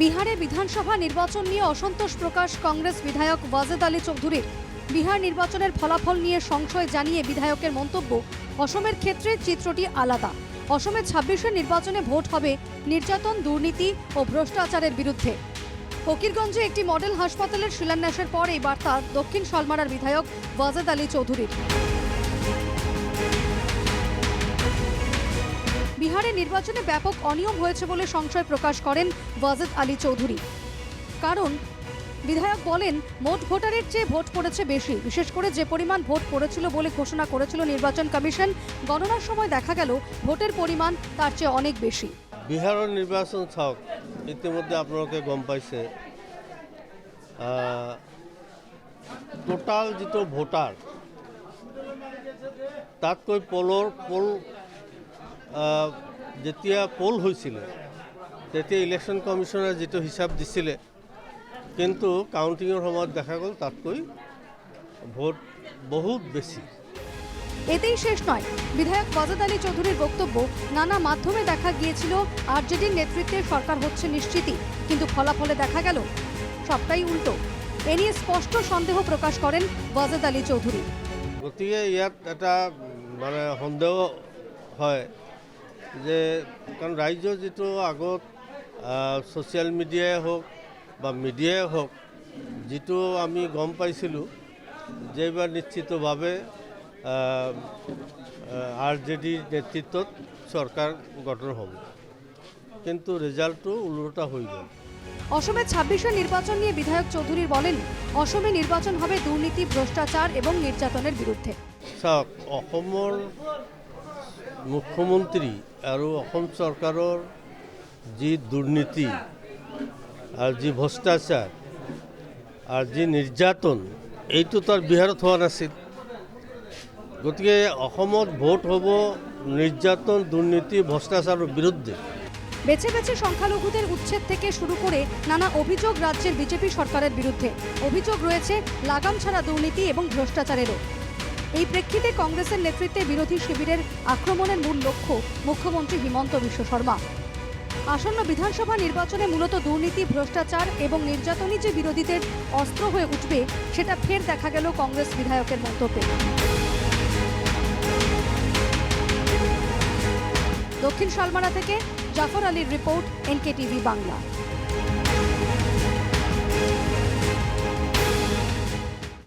বিহারে বিধানসভা নির্বাচন নিয়ে অসন্তোষ প্রকাশ কংগ্রেস বিধায়ক ওয়াজেদ আলী চৌধুরীর। বিহার নির্বাচনের ফলাফল নিয়ে সংশয় জানিয়ে বিধায়কের মন্তব্য, অসমের ক্ষেত্রে চিত্রটি আলাদা। অসমের ছাব্বিশের নির্বাচনে ভোট হবে নির্যাতন, দুর্নীতি ও ভ্রষ্টাচারের বিরুদ্ধে। ফকিরগঞ্জে একটি মডেল হাসপাতালের শিলান্যাসের পর এই বার্তা দক্ষিণ সলমারার বিধায়ক ওয়াজেদ আলী চৌধুরীর। বিহারে নির্বাচনে ব্যাপক অনিয়ম হয়েছে বলে সংশয় প্রকাশ করেন ওয়াজেদ আলী চৌধুরী। কারণ, বিধায়ক বলেন, মোট ভোটারের চেয়ে ভোট পড়েছে বেশি। বিশেষ করে যে পরিমাণ ভোট পড়েছিল বলে ঘোষণা করেছিল নির্বাচন কমিশন, গণনার সময় দেখা গেল ভোটের পরিমাণ তার চেয়ে অনেক বেশি। বিহাৰৰ নির্বাচন চাওক ইতিমধ্যে আপোনালোকে গম পাইছে টোটাল যিটো ভোটাৰ তাতকৈ পলৰ, পল যেতিয়া পোল হৈছিলে তেতিয়া ইলেকশ্যন কমিশ্যনে যিটো হিচাপ দিছিলে কিন্তু কাউণ্টিঙৰ সময়ত দেখা গ'ল তাতকৈ ভোট বহুত বেছি। এতেই শেষ নয়। বিধায়ক ওয়াজেদ আলী চৌধুরীর বক্তব্য নানা মাধ্যমে দেখা গিয়েছিল আরজেডির নেতৃত্বে সরকার হচ্ছে নিশ্চিতই কিন্তু ফলাফলে দেখা গেল সবটাই উল্টো। এ নিয়ে স্পষ্ট সন্দেহ প্রকাশ করেন ওয়াজেদ আলী চৌধুরী। গতিকে ইয়াত এটা মানে সন্দেহ হয়। যে কাৰণ ৰাইজৰ যিটো আগত ছ'চিয়েল মিডিয়াই হওক বা মিডিয়াই হওক যিটো আমি গম পাইছিলোঁ যে এইবাৰ নিশ্চিতভাৱে আৰ জে ডিৰ নেতৃত্বত চৰকাৰ গঠন হ'ব। কিন্তু রেজাল্টটো ওলোটা হৈ গ'ল। অসমের ছাব্বিশের নির্বাচন নিয়ে বিধায়ক চৌধুরীর বলেন অসমে নির্বাচন হবে দুর্নীতি ভ্রষ্টাচার এবং নির্যাতনের বিরুদ্ধে চাওক অসমৰ মুখ্যমন্ত্ৰী আৰু অসম চৰকাৰৰ যি দুৰ্নীতি আৰু যি ভ্ৰষ্টাচাৰ আৰু যি নিৰ্যাতন, এইটো তাৰ বিহাৰত হোৱা নাছিল। গতিকে অসমত ভোট হ'ব নিৰ্যাতন, দুৰ্নীতি, ভ্ৰষ্টাচাৰৰ বিৰুদ্ধে। বেছে বেছে সংখ্যালঘুদের উচ্ছেদ থেকে শুরু করে নানা অভিযোগ রাজ্যের বিজেপি সরকারের বিরুদ্ধে। অভিযোগ রয়েছে, লাগাম ছাড়া দুর্নীতি এবং ভ্রষ্টাচারেরও। এই প্রেক্ষিতে কংগ্রেসের নেতৃত্বে বিরোধী শিবিরের আক্রমণের মূল লক্ষ্য মুখ্যমন্ত্রী হিমন্ত বিশ্ব শর্মা। আসন্ন বিধানসভা নির্বাচনে মূলত দুর্নীতি, ভ্রষ্টাচার এবং নির্যাতনই যে বিরোধীদের অস্ত্র হয়ে উঠবে, সেটা ফের দেখা গেল কংগ্রেস বিধায়কের মন্তব্যে। দক্ষিণ শালমারা থেকে জাফর আলীর রিপোর্ট এনকে টিভি বাংলা।